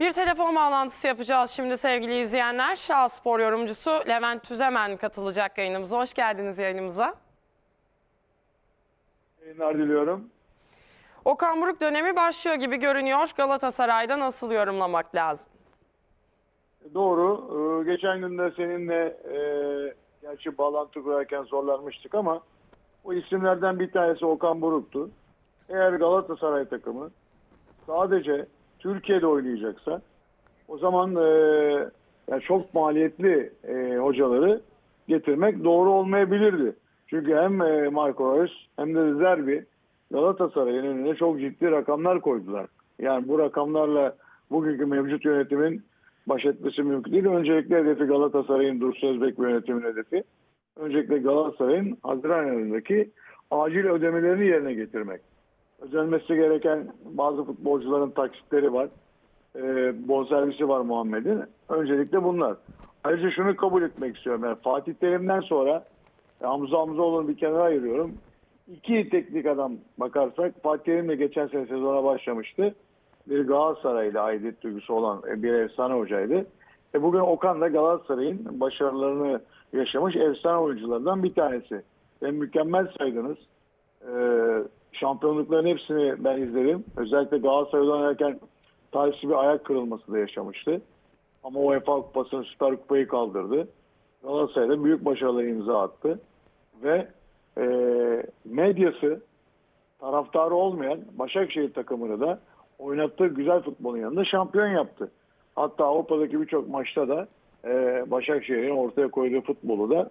Bir telefon bağlantısı yapacağız şimdi sevgili izleyenler. A Spor yorumcusu Levent Tüzemen katılacak yayınımıza. Hoş geldiniz yayınımıza. Yayınlar diliyorum. Okan Buruk dönemi başlıyor gibi görünüyor. Galatasaray'da nasıl yorumlamak lazım? Doğru. Ee, Geçen gün de seninle e, gerçi bağlantı kurarken zorlanmıştık ama o isimlerden bir tanesi Okan Buruk'tu. Eğer Galatasaray takımı sadece Türkiye'de oynayacaksa o zaman e, yani çok maliyetli e, hocaları getirmek doğru olmayabilirdi. Çünkü hem e, Marco Reus hem de Zerbi Galatasaray'ın önüne çok ciddi rakamlar koydular. Yani bu rakamlarla bugünkü mevcut yönetimin baş etmesi mümkün değil. Öncelikle hedefi Galatasaray'ın Dursun Özbek yönetimin hedefi. Öncelikle Galatasaray'ın Haziran ayındaki acil ödemelerini yerine getirmek. Ödenmesi gereken bazı futbolcuların taksitleri var. Ee, bonservisi var Muhammed'in. Öncelikle bunlar. Ayrıca şunu kabul etmek istiyorum. Yani Fatih Terim'den sonra e, Hamza Hamzaoğlu'nu bir kenara ayırıyorum. İki teknik adam bakarsak Fatih Terim de geçen sene sezona başlamıştı. Bir Galatasaray'la aidiyet duygusu olan e, bir efsane hocaydı. E bugün Okan da Galatasaray'ın başarılarını yaşamış efsane oyunculardan bir tanesi. Ve mükemmel saydınız. Ee, şampiyonlukların hepsini ben izledim. Özellikle Galatasaray'da oynarken talihsiz bir ayak kırılması da yaşamıştı. Ama UEFA Kupası'nı Süper Kupayı kaldırdı. Galatasaray'da büyük başarılar imza attı. Ve e, medyası taraftarı olmayan Başakşehir takımını da oynattığı güzel futbolun yanında şampiyon yaptı. Hatta Avrupa'daki birçok maçta da e, Başakşehir'in ortaya koyduğu futbolu da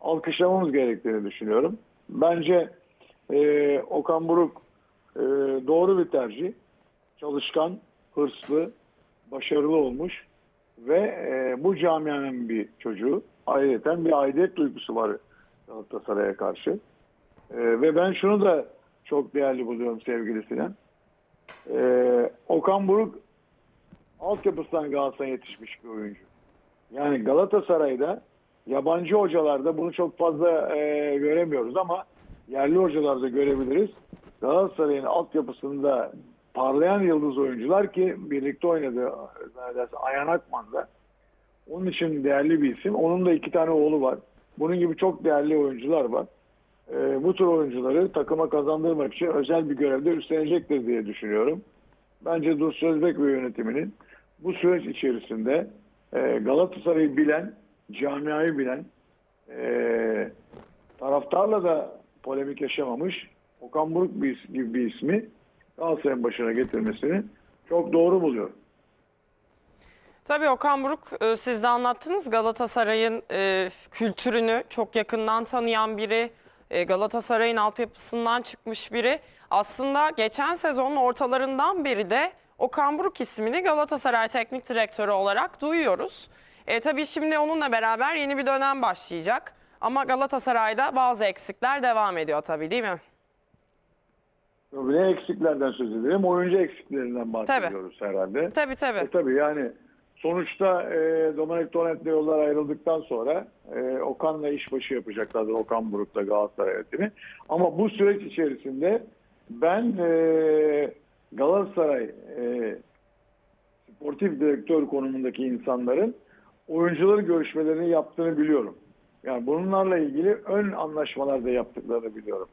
alkışlamamız gerektiğini düşünüyorum. Bence e, Okan Buruk e, doğru bir tercih. Çalışkan, hırslı, başarılı olmuş ve e, bu camianın bir çocuğu. Ayrıca bir aidiyet duygusu var Galatasaray'a karşı. E, ve ben şunu da çok değerli buluyorum sevgili. E, Okan Buruk altyapısından Galatasaray'a yetişmiş bir oyuncu. Yani Galatasaray'da yabancı hocalarda bunu çok fazla e, göremiyoruz ama yerli hocalarda görebiliriz. Galatasaray'ın altyapısında parlayan yıldız oyuncular ki birlikte oynadı neredeyse Ayhan Akman'da. Onun için değerli bir isim. Onun da iki tane oğlu var. Bunun gibi çok değerli oyuncular var. E, bu tür oyuncuları takıma kazandırmak için özel bir görevde üstlenecektir diye düşünüyorum. Bence Dursun Özbek ve yönetiminin bu süreç içerisinde e, Galatasaray'ı bilen, camiayı bilen, e, taraftarla da polemik yaşamamış Okan Buruk bir, gibi bir ismi Galatasaray'ın başına getirmesini çok doğru buluyorum. Tabii Okan Buruk e, siz de anlattınız Galatasaray'ın e, kültürünü çok yakından tanıyan biri. E, Galatasaray'ın altyapısından çıkmış biri. Aslında geçen sezonun ortalarından beri de Okan Buruk ismini Galatasaray Teknik Direktörü olarak duyuyoruz. E, tabii şimdi onunla beraber yeni bir dönem başlayacak. Ama Galatasaray'da bazı eksikler devam ediyor tabii değil mi? Ne eksiklerden söz edelim? Oyuncu eksiklerinden bahsediyoruz herhalde. Tabii tabii. E, tabii yani sonuçta e, Dominic Torrent'le yollar ayrıldıktan sonra e, Okan'la işbaşı yapacaklardır Okan Buruk'la Galatasaray yönetimi. Ama bu süreç içerisinde ben e, Galatasaray e, sportif direktör konumundaki insanların oyuncuları görüşmelerini yaptığını biliyorum. Yani bunlarla ilgili ön anlaşmalar da yaptıklarını biliyorum.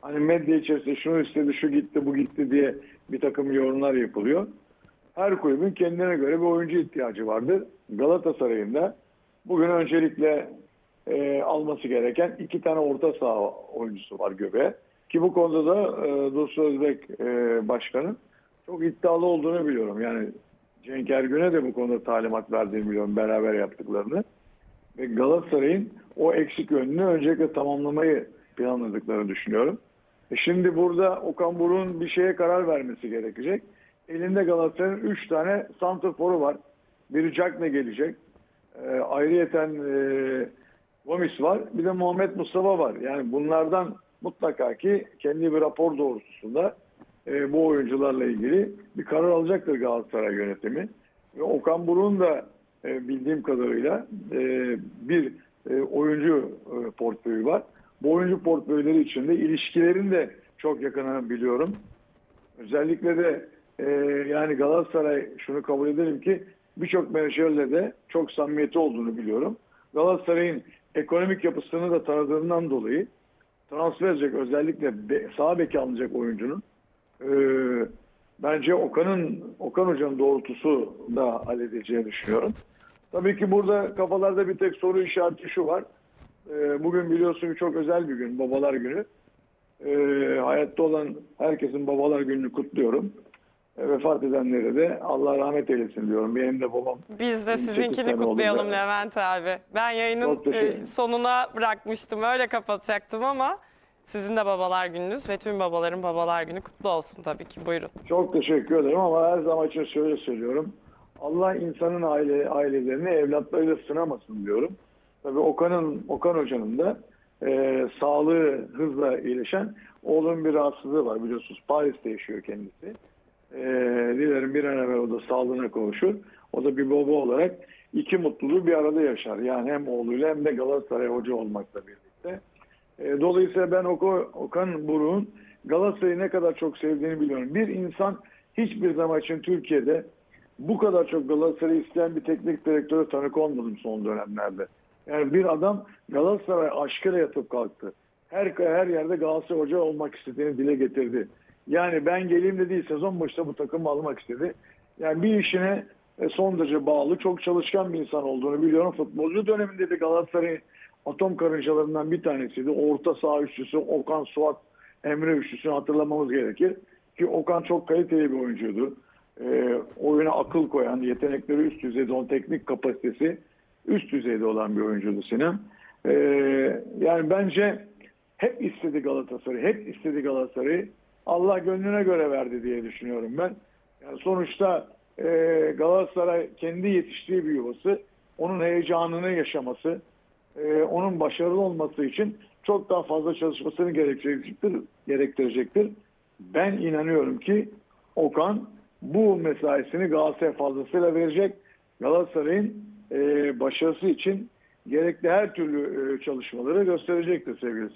Hani medya içerisinde şunu istedi, şu gitti, bu gitti diye bir takım yorumlar yapılıyor. Her kulübün kendine göre bir oyuncu ihtiyacı vardır. Galatasaray'ın da bugün öncelikle e, alması gereken iki tane orta saha oyuncusu var göbeğe. Ki bu konuda da e, Dursun Özbek e, Başkan'ın çok iddialı olduğunu biliyorum. Yani Cenk Ergün'e de bu konuda talimat verdiğini biliyorum beraber yaptıklarını. Ve Galatasaray'ın o eksik yönünü öncelikle tamamlamayı planladıklarını düşünüyorum. E şimdi burada Okan Buruk'un bir şeye karar vermesi gerekecek. Elinde Galatasaray'ın 3 tane santrforu var. Biri Cagne gelecek. E, ayrıyeten e, Gomis var. Bir de Muhammed Mustafa var. Yani bunlardan mutlaka ki kendi bir rapor doğrultusunda e, bu oyuncularla ilgili bir karar alacaktır Galatasaray yönetimi. Ve Okan Buruk'un da e, bildiğim kadarıyla e, bir e, oyuncu portföyü var. Bu oyuncu portföyleri içinde ilişkilerin de çok yakını biliyorum. Özellikle de yani Galatasaray şunu kabul edelim ki birçok menajerle de çok samimiyeti olduğunu biliyorum. Galatasaray'ın ekonomik yapısını da tanıdığından dolayı transfer edecek özellikle be, sağ beki alınacak oyuncunun bence Okan'ın Okan Hoca'nın doğrultusu da halledeceğini düşünüyorum. Tabii ki burada kafalarda bir tek soru işareti şu var. E, bugün biliyorsun ki çok özel bir gün, babalar günü. E, hayatta olan herkesin babalar gününü kutluyorum. E, vefat edenlere de Allah rahmet eylesin diyorum. Benim de babam Biz de 28 sizinkini kutlayalım. Levent abi. Ben yayının e, sonuna bırakmıştım. Öyle kapatacaktım ama sizin de babalar gününüz ve tüm babaların babalar günü kutlu olsun tabii ki. Buyurun. Çok teşekkür ederim ama her zaman için şöyle söylüyorum. Allah insanın aile ailelerini evlatlarıyla sınamasın diyorum. Tabii Okan'ın Okan Hoca'nın da e, sağlığı hızla iyileşen oğlum bir rahatsızlığı var biliyorsunuz. Paris'te yaşıyor kendisi. E, dilerim bir an evvel o da sağlığına kavuşur. O da bir baba olarak iki mutluluğu bir arada yaşar. Yani hem oğluyla hem de Galatasaray hoca olmakla birlikte. E, dolayısıyla ben Oko, Okan Buruk'un Galatasaray'ı ne kadar çok sevdiğini biliyorum. Bir insan hiçbir zaman için Türkiye'de bu kadar çok Galatasaray'ı isteyen bir teknik direktöre tanık olmadım son dönemlerde. Yani bir adam Galatasaray aşkıyla yatıp kalktı. Her her yerde Galatasaray hoca olmak istediğini dile getirdi. Yani ben geleyim de değil sezon başında bu takımı almak istedi. Yani bir işine e, son derece bağlı, çok çalışkan bir insan olduğunu biliyorum. Futbolcu döneminde de Galatasaray'ın atom karıncalarından bir tanesiydi. Orta saha üçlüsü Okan Suat Emre üçlüsünü hatırlamamız gerekir. Ki Okan çok kaliteli bir oyuncuydu. E, oyuna akıl koyan, yetenekleri üst düzeyde olan teknik kapasitesi üst düzeyde olan bir oyuncuydu Sinem. E, yani bence hep istedi Galatasaray, hep istedi Galatasaray'ı. Allah gönlüne göre verdi diye düşünüyorum ben. Yani sonuçta e, Galatasaray kendi yetiştiği bir yuvası, onun heyecanını yaşaması, e, onun başarılı olması için çok daha fazla çalışmasını gerektirecektir. gerektirecektir. Ben inanıyorum ki Okan bu mesaisini Galatasaray fazlasıyla verecek. Galatasaray'ın e, başarısı için gerekli her türlü e, çalışmaları gösterecektir sevgili.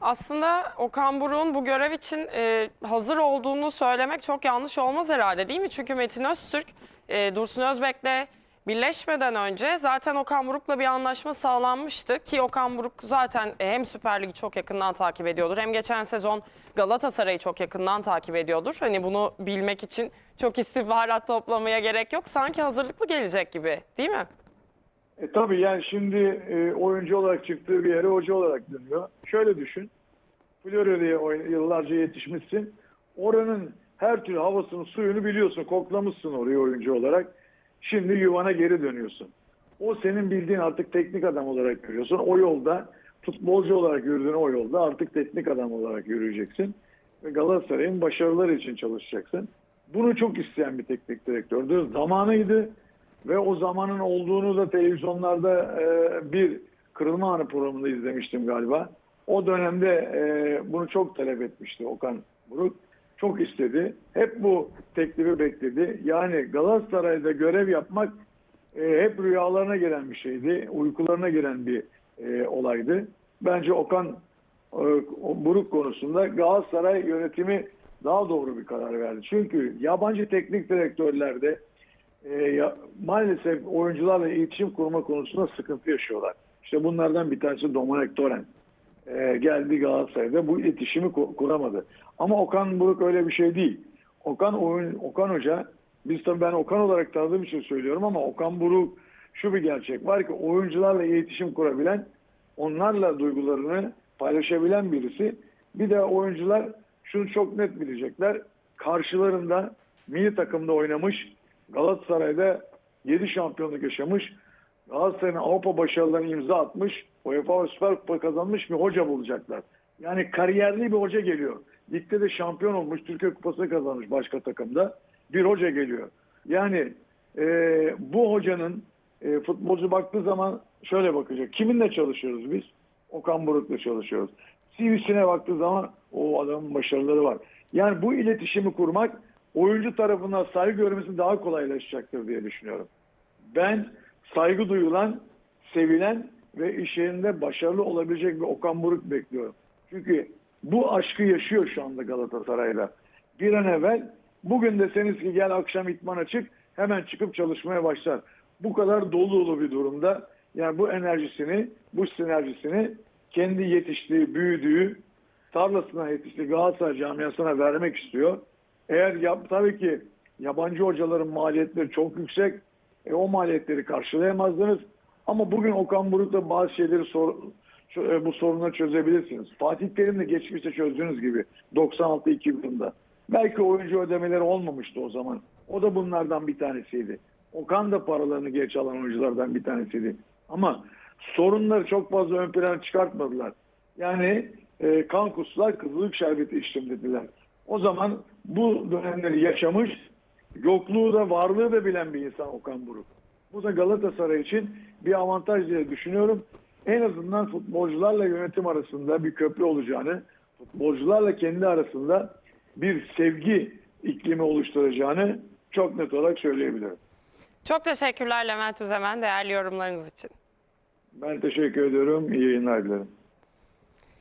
Aslında Okan Buruk'un bu görev için e, hazır olduğunu söylemek çok yanlış olmaz herhalde değil mi? Çünkü Metin Öztürk, e, Dursun Özbek'le birleşmeden önce zaten Okan Buruk'la bir anlaşma sağlanmıştı. Ki Okan Buruk zaten e, hem Süper Lig'i çok yakından takip ediyordur hem geçen sezon Galatasaray'ı çok yakından takip ediyordur. Hani bunu bilmek için çok istihbarat toplamaya gerek yok. Sanki hazırlıklı gelecek gibi değil mi? E, tabii yani şimdi e, oyuncu olarak çıktığı bir yere hoca olarak dönüyor. Şöyle düşün. Florya'ya oyn- yıllarca yetişmişsin. Oranın her türlü havasını, suyunu biliyorsun. Koklamışsın orayı oyuncu olarak. Şimdi yuvana geri dönüyorsun. O senin bildiğin artık teknik adam olarak görüyorsun. O yolda futbolcu olarak yürüdüğün o yolda artık teknik adam olarak yürüyeceksin. Ve Galatasaray'ın başarıları için çalışacaksın. Bunu çok isteyen bir teknik direktördü. Zamanıydı ve o zamanın olduğunu da televizyonlarda e, bir kırılma anı programında izlemiştim galiba. O dönemde e, bunu çok talep etmişti Okan Buruk. Çok istedi. Hep bu teklifi bekledi. Yani Galatasaray'da görev yapmak e, hep rüyalarına gelen bir şeydi. Uykularına giren bir e, olaydı. Bence Okan e, Buruk konusunda Galatasaray yönetimi daha doğru bir karar verdi. Çünkü yabancı teknik direktörlerde e, ya, maalesef oyuncularla iletişim kurma konusunda sıkıntı yaşıyorlar. İşte bunlardan bir tanesi Dominic Torrent. E, geldi Galatasaray'da bu iletişimi ku- kuramadı. Ama Okan Buruk öyle bir şey değil. Okan oyun, Okan Hoca biz tabii ben Okan olarak tanıdığım için söylüyorum ama Okan Buruk şu bir gerçek var ki oyuncularla iletişim kurabilen, onlarla duygularını paylaşabilen birisi. Bir de oyuncular şunu çok net bilecekler. Karşılarında milli takımda oynamış, Galatasaray'da 7 şampiyonluk yaşamış, Galatasaray'ın Avrupa başarılarını imza atmış, UEFA Süper Kupa kazanmış bir hoca bulacaklar. Yani kariyerli bir hoca geliyor. Ligde de şampiyon olmuş, Türkiye Kupası kazanmış başka takımda. Bir hoca geliyor. Yani e, bu hocanın e, futbolcu baktığı zaman şöyle bakacak. Kiminle çalışıyoruz biz? Okan Buruk'la çalışıyoruz. CV'sine baktığı zaman o adamın başarıları var. Yani bu iletişimi kurmak oyuncu tarafından saygı görmesi daha kolaylaşacaktır diye düşünüyorum. Ben saygı duyulan, sevilen ve iş başarılı olabilecek bir Okan Buruk bekliyorum. Çünkü bu aşkı yaşıyor şu anda Galatasaray'la. Bir an evvel Bugün deseniz ki gel akşam itmana çık hemen çıkıp çalışmaya başlar. Bu kadar dolu dolu bir durumda yani bu enerjisini, bu sinerjisini kendi yetiştiği, büyüdüğü, tarlasına yetiştiği Galatasaray camiasına vermek istiyor. Eğer yap, tabii ki yabancı hocaların maliyetleri çok yüksek. E, o maliyetleri karşılayamazdınız. Ama bugün Okan Buruk'la bazı şeyleri sor, e, bu sorunu çözebilirsiniz. Fatih Terim'le geçmişte çözdüğünüz gibi 96-2 yılında. Belki oyuncu ödemeleri olmamıştı o zaman. O da bunlardan bir tanesiydi. Okan da paralarını geç alan oyunculardan bir tanesiydi. Ama sorunları çok fazla ön plana çıkartmadılar. Yani e, kan kuslar kızılık şerbeti içtim dediler. O zaman bu dönemleri yaşamış, yokluğu da varlığı da bilen bir insan Okan Buruk. Bu da Galatasaray için bir avantaj diye düşünüyorum. En azından futbolcularla yönetim arasında bir köprü olacağını, futbolcularla kendi arasında bir sevgi iklimi oluşturacağını çok net olarak söyleyebilirim. Çok teşekkürler Levent Üzemen değerli yorumlarınız için. Ben teşekkür ediyorum. İyi yayınlar dilerim.